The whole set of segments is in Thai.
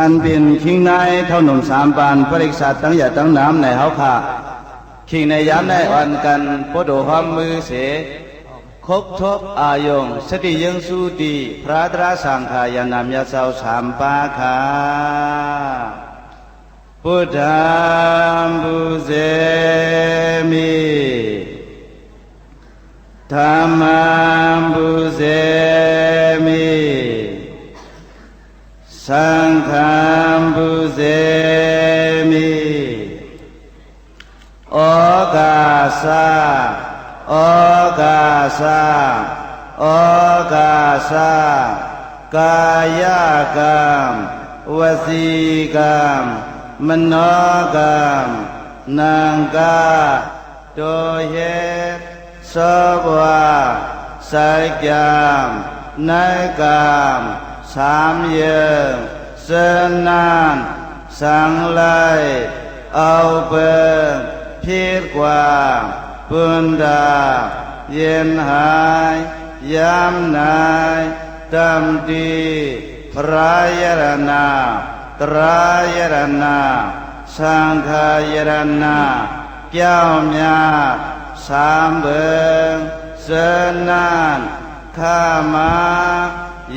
อันเป็นคิงนายเท่าหนุ่มสามปานปริกษาตั้งอย่าตั้งน้ำในเฮาค่ะคิงในยามในอ่อนกันปดหอมมือเสคบทบอายงสติยังสู้ดีพระตราสังขายานามยาเสาสามปาคาพุทธังบุเซมิธรรมังบุเซ သံဃံပူဇေမိဩဃာသဩဃာသဩဃာသကာယကံဝစီကံမနောကံနံကတောယေသောဘဝစိုက်ကံနိုင်ကံ สามเยเสนานสังไลเอาเปิงพีดกว่าปืนดาเย็นหายยามนายตำดีพระยรณาตรายรณาสังขายรณาเจ้าเมียสามเบิงเสนานข้ามา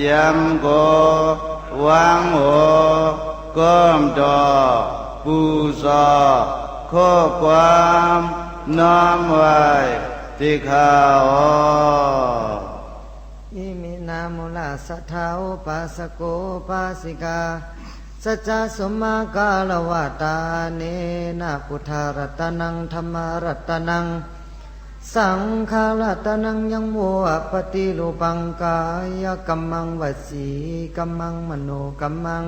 ยำโกวังโหก้มดอกปูซอข้อความน้อมไว้ที่ข้าอ๋ออิมินามุลาสัทธาอุปาสโกปาสิกาสัจจสมมากาลวาตาเนนะพุทธารัตนังธรรมรัตนัง สังฆารัตนังยังโมอปฏิรูปังกายกัมมังวสีกัมมังมโนกัมมัง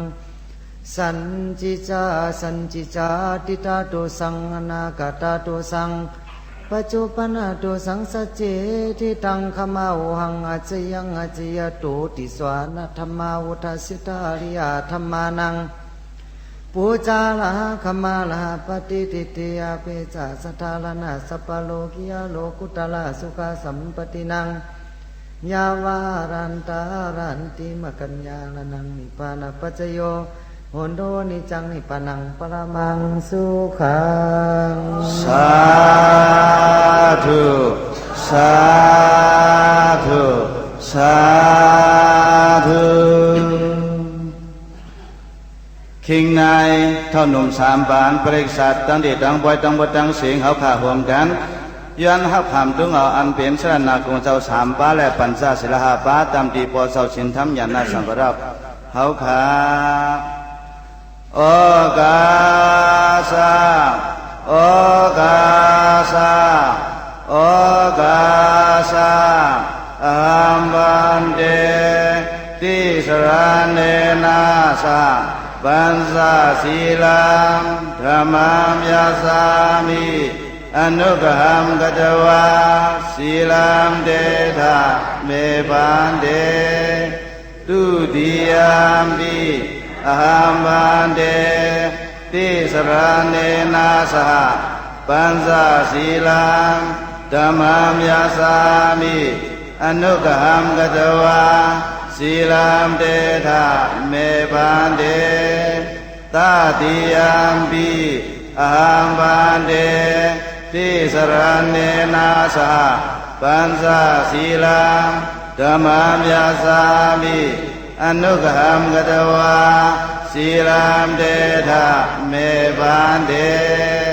สันจิจาสันจิจาติตาโตสังอนาคตาโตสังปัจจุปนาโตสังสัจเจทิตังขมาหังอาจยังอาจยตุติสวานธรรมาวุทสิตาริยธรรมานัง ปูจาลาขมาลาปฏิทิติยาเปจาสทาลนาสปโลกิยาโลกุตละสุขสัมปตินังยาวารันตารันติมกัญญาลนังนิปานาปัจจโยโหนโดนิจังนิปานังปรมังสุขังสาธุสา เท่าหนุ่มสามปานปริกษาตั้งเดตังบอยตังบดตังเสียงเขาข่าห่วมกันยันหักผามตุงเอาอันเป็นสรณากงเจ้าสามป้าและปัญจศิลหาป้าตามตีปอเสาชินธรรมยันนาสังกรับเขาขาโอกาสะโอกาสะโอกาสะอัมบันเตติสรานเนนาสา ပန်းစစီလာဓမ္မမြာစာမိအနုကဟံကတဝါစီလံတေထမေပန္တေတုတိယံပိအဟံဗန္တေတိစရဏေနာသပန်းစစီလံဓမ္မမြာစာမိအနုကဟံကတဝါ စီလံတေထမေဘန္တေသတိယံပိအဟံဘန္တေတိစရဏေနာသပန္စစီလံဓမ္မမြာစာမိအနုဂဟံကတဝါစီလံတေထမေဘန္တေ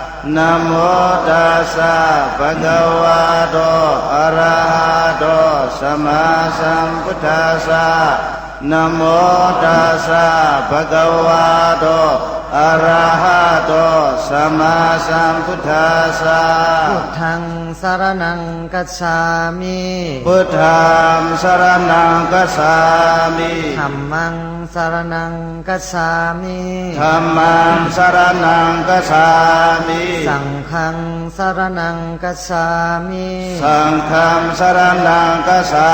นะโมตัสสะภะคะวะโตอะระหะโตสัมมาสัมพุทธัสสะนะโมตัสสะภะคะวะโต ออะระหะโตสัมมาสัมพุทธัสสะพุทธังสารนังกัจฉามิพุทธังสรณังกัสสามิธัมมังสารนังกัจฉามิธัมมังสรณังกัสสามิสังฆังสารนังกัจฉามิสังฆังสรณังกัสสา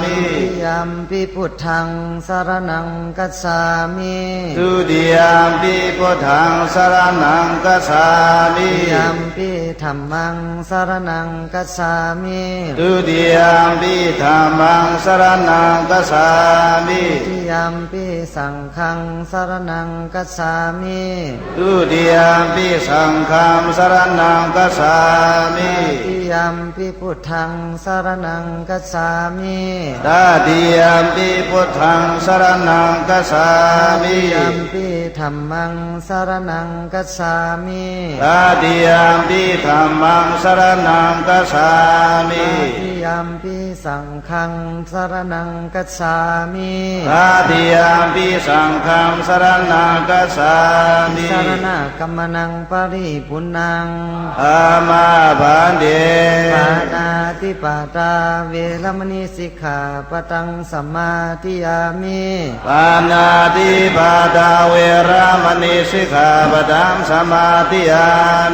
มิทุติยัมปิพุทธังสารนังกัจฉามิทุติยามปิพุทธังสรณังกัสสามิทุติยัมปิธัมมังสารนังกัจฉามิทุติยามปิธัมมังสรณังกัสสามิทุติยัมปิสังฆังสารนังกัจฉามิทุติยามปิสังฆังสรณังกัสสามิตติ ยัมปิพุทธังสารนังกัจฉามิตาติยามปิพุทธังสรณังกัสสามิตติยัมปิธัมมังสารนังกัจฉามิตาติยามปิธัมมังสรณังกัสสามิตติ ยัมปิสังฆังสารนังกัจฉามิตาติยามปิสังฆังสรณังกัสสามิสารณกัมมนังปริปุณังอามาบันเดปานา ติปาตาเวรมณีสิกขาปตังสัมมาทิยามิปานาติปาตาเวรามณีสิกขาปดังสมาธิยา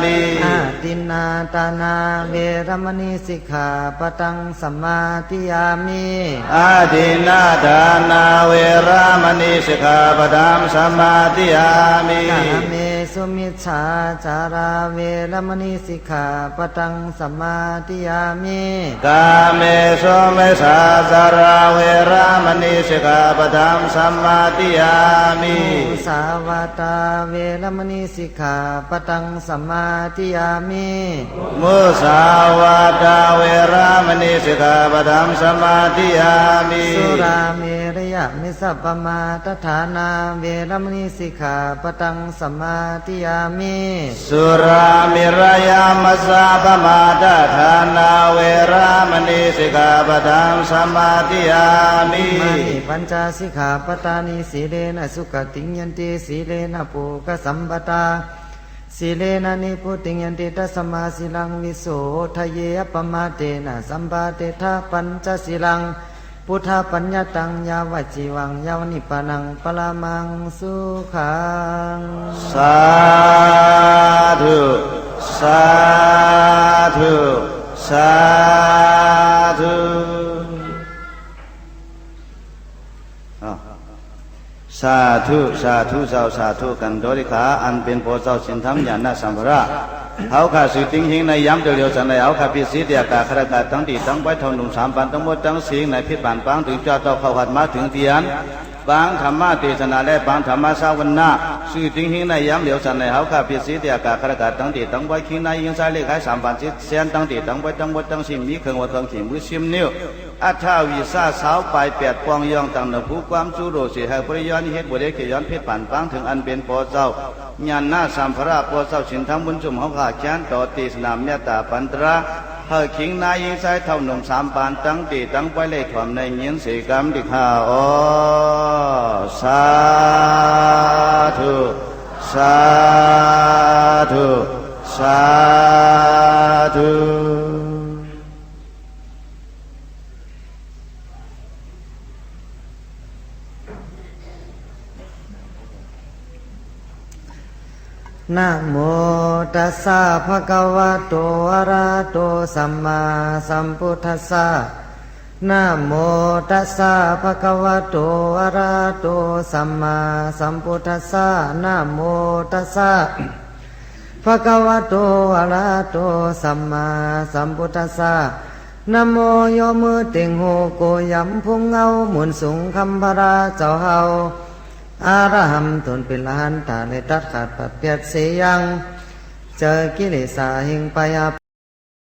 มิอาตินนาตานาเวรมณีสิกขาปตังสัมมาทิยามิอาทินาทานาเวรามณีสิกขาปดังสมาธิยามิกาเม สุมิชฌาจาราเวรมณีสิกขาปตังสัมมาทิยามิกาเมสุเมสาสาราเวรามณีสิกขาปดังสมาธิยามิมุสาวาตาเวรมณีสิกขาปตังสัมมาทิยามิมุสาวาตาเวรามณีสิกขาปดังสมาธิยามิสุราเมรยะมิสัพปมาตฐานาเวรมณีสิกขาปตังสัมมาทิยามิสุรามิรยามัสสะปมาทฐานาเวรามณีสิกขาปดังสมาธิยามิมานิปัญจสิกขาปตานิสีเลนะสุขติงยันติสีเลนะปุกสัมปตาสีเลนะนิพุติงยันติตัสสมาสิลังวิโสทะเยอปมาเตนะสัมปาเตทาปัญจสิลัง พุทธปัญญาตังยาวจิวังยาวนิปานังปลามังสุขังสาธุสาธุสาธุสาธุสาธุเจ้าสาธุกันโดริขาอันเป็นโพเจ้าสินธรรมญาณสัมภระ เอาข้าสุติงหิงในย้ำเดียวๆสันในเอาข้าพิสิทธิยากาคารกาตั้งตีตั้งไว้เท่าหนุ่มสามปันตั้งหมดทั้งสิงในพิษ bản ปังถึงจ้าเจ้าข้าหัดมาถึงเทียน บางธรรมะเทศนาและบางธรรมะสาวันนาสื่อถึงหิงในย้ำเหลียวสันในเขาข้าพิสิทธิยากาคารกาตั้งตีตั้งไว้ขิงในยิงสายเลขให้สามปันสิเสียนตั้งตีตั้งไว้ตั้งหมดตั้งสิมีเครื่องวัดเครื่องขิมือชิมนิ้วอัฐาวิสาสาวปลายแปดปองยองตังหนผู้ความสู้โรสิให้ปริยอนเฮ็ดบ่ได้เขย้อนเพชรผ่านปังถึงอันเป็นปอเจ้าญาณหน้าสัมภระปอเจ้าสินธรรมบุญจุมเฮาขาแค้นต่อตีสนามเมตตาปันตรา เฮาขิงนายิงใส่เท่าหนุ่มสามปานตั้งตีตั้งไว้เลยถวมในเงียนสีกรรมดิข้าอสาธุสาธุสาธุ นะโมตัสสะภะคะวะโตอะระหะโตสัมมาสัมพุทธัสสะนะโมตัสสะภะคะวะโตอะระหะโตสัมมาสัมพุทธัสสะนะโมตัสสะภะคะวะโตอะระหะโตสัมมาสัมพุทธัสสะนะโมโยมือเต็งโหโกยำพุงเอาหมุนสูงคำพระเจ้าเฮา อารหัมตนเป็นลานตาในตัดขาดปัดเปียดเสียง เจอกิเลสาหิงปยา